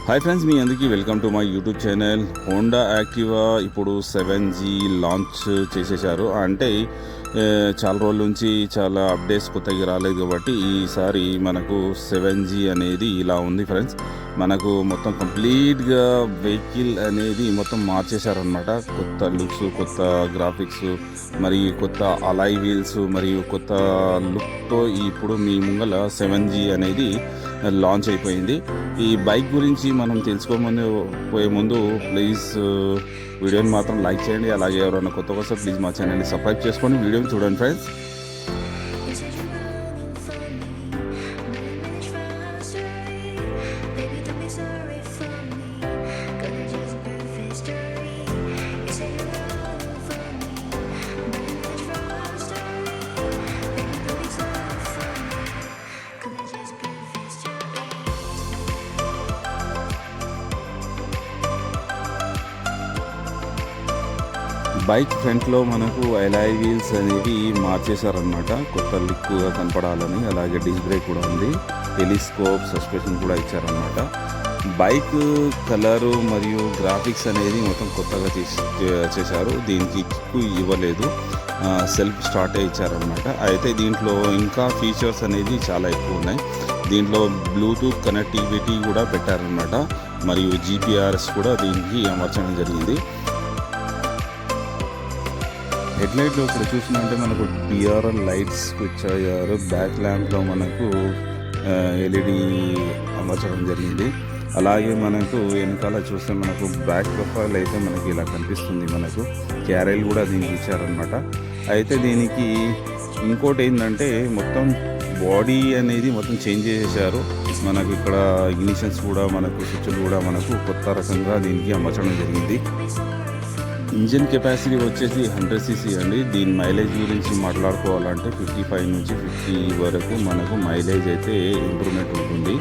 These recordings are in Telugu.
హాయ్ ఫ్రెండ్స్ మీ అందరికీ welcome to my YouTube channel Honda Activa ఇప్పుడు సెవెన్ జీ లాంచ్ చేసేసారు అంటే చాలా రోజుల నుంచి చాలా అప్డేట్స్ కొత్తగా రాలేదు కాబట్టి ఈసారి మనకు సెవెన్ జీ అనేది ఇలా ఉంది ఫ్రెండ్స్. మనకు మొత్తం కంప్లీట్గా వెహికల్ అనేది మొత్తం మార్చేశారనమాట కొత్త లుక్స్ కొత్త గ్రాఫిక్స్ మరియు కొత్త అలాయ్ వీల్స్ మరియు కొత్త లుక్తో ఇప్పుడు మీ ముంగల సెవెన్ జీ అనేది లాంచ్ అయిపోయింది. ఈ బైక్ గురించి మనం తెలుసుకోమని పోయే ముందు ప్లీజ్ వీడియోని మాత్రం లైక్ చేయండి. అలాగే ఎవరైనా కొత్త కోసం ప్లీజ్ మా ఛానల్ని సబ్స్క్రైబ్ చేసుకొని వీడియో చూడండి ఫ్రెండ్స్ బైక్ ఫ్రంట్లో మనకు ఎలాయ్ వీల్స్ అనేవి మార్చేశారనమాట కొత్త లుక్గా కనపడాలని అలాగే డిస్ బ్రేక్ కూడా ఉంది. టెలిస్కోప్ సస్పెన్షన్ కూడా ఇచ్చారనమాట బైక్ కలరు మరియు గ్రాఫిక్స్ అనేది మొత్తం కొత్తగా చేశారు. దీనికి కిక్కు ఇవ్వలేదు. సెల్ఫ్ స్టార్టే ఇచ్చారనమాట అయితే దీంట్లో ఇంకా ఫీచర్స్ అనేది చాలా ఎక్కువ ఉన్నాయి. దీంట్లో బ్లూటూత్ కనెక్టివిటీ కూడా పెట్టారనమాట మరియు జీపీఆర్ఎస్ కూడా దీనికి అమర్చడం జరిగింది. హెడ్ లైట్లో ఇక్కడ చూసినట్టే మనకు డిఆర్ఎల్ లైట్స్ ఇచ్చారు బ్యాక్ ల్యాంప్లో మనకు ఎల్ఈడి అమర్చడం జరిగింది. అలాగే మనకు వెనకాల చూస్తే మనకు బ్యాక్ ప్రొఫైల్ అయితే మనకి ఇలా కనిపిస్తుంది మనకు. క్యారెల్ కూడా దీనికి ఇచ్చారనమాట అయితే దీనికి ఇంకోటి ఏంటంటే మొత్తం బాడీ అనేది మొత్తం చేంజ్ చేసేసారు మనకు ఇక్కడ ఇగ్నిషన్స్ కూడా మనకు స్విచ్లు కూడా మనకు కొత్త రకంగా దీనికి అమర్చడం జరిగింది. ఇంజిన్ కెపాసిటీ వచ్చేసి హండ్రెడ్ సీసీ అండి. దీని మైలేజ్ గురించి మాట్లాడుకోవాలంటే ఫిఫ్టీ ఫైవ్ నుంచి ఫిఫ్టీ వరకు మనకు మైలేజ్ అయితే ఇంప్రూవ్మెంట్ ఉంటుంది.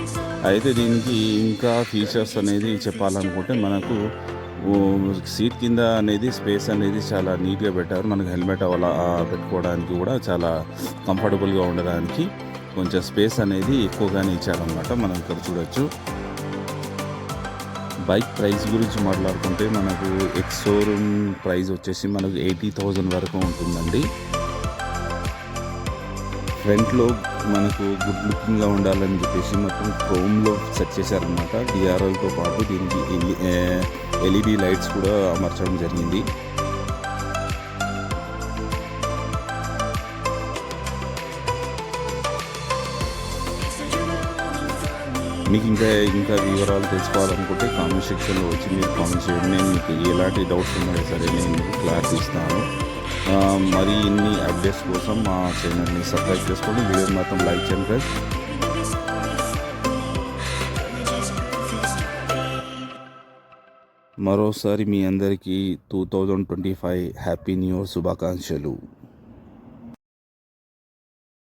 అయితే దీనికి ఇంకా ఫీచర్స్ అనేది చెప్పాలనుకుంటే మనకు సీట్ కింద అనేది స్పేస్ అనేది చాలా నీట్గా పెట్టారు. మనకు హెల్మెట్ అలా పెట్టుకోవడానికి కూడా చాలా కంఫర్టబుల్గా ఉండడానికి కొంచెం స్పేస్ అనేది ఎక్కువగానే ఇచ్చారనమాట మనం ఇక్కడ చూడొచ్చు. బైక్ ప్రైస్ గురించి మాట్లాడుకుంటే మనకు ఎక్స్ షోరూమ్ ప్రైస్ వచ్చేసి మనకు ఎయిటీ థౌజండ్ వరకు ఉంటుందండి. ఫ్రంట్లో మనకు గుడ్ లుకింగ్గా ఉండాలని చెప్పేసి మొత్తం క్రోమ్లో సెట్ చేశారనమాట డిఆర్ఎల్తో పాటు దీనికి ఎల్ఈడి లైట్స్ కూడా అమర్చడం జరిగింది. మీకు ఇంకా ఇంకా వివరాలు తెలుసుకోవాలనుకుంటే కామెంట్ సెక్షన్లో వచ్చి మీరు కామెంట్ చేయండి. నేను మీకు ఎలాంటి డౌట్స్ ఉన్నాయో సరే నేను మీకు క్లారిటీ ఇస్తాను. మరి ఇన్ని అప్డేట్స్ కోసం మా ఛానల్ని సబ్స్క్రైబ్ చేసుకోండి. వీడియో మాత్రం లైక్ చేయండి ఫ్రెండ్స్ మరోసారి మీ అందరికీ two thousand twenty five happy new year శుభాకాంక్షలు.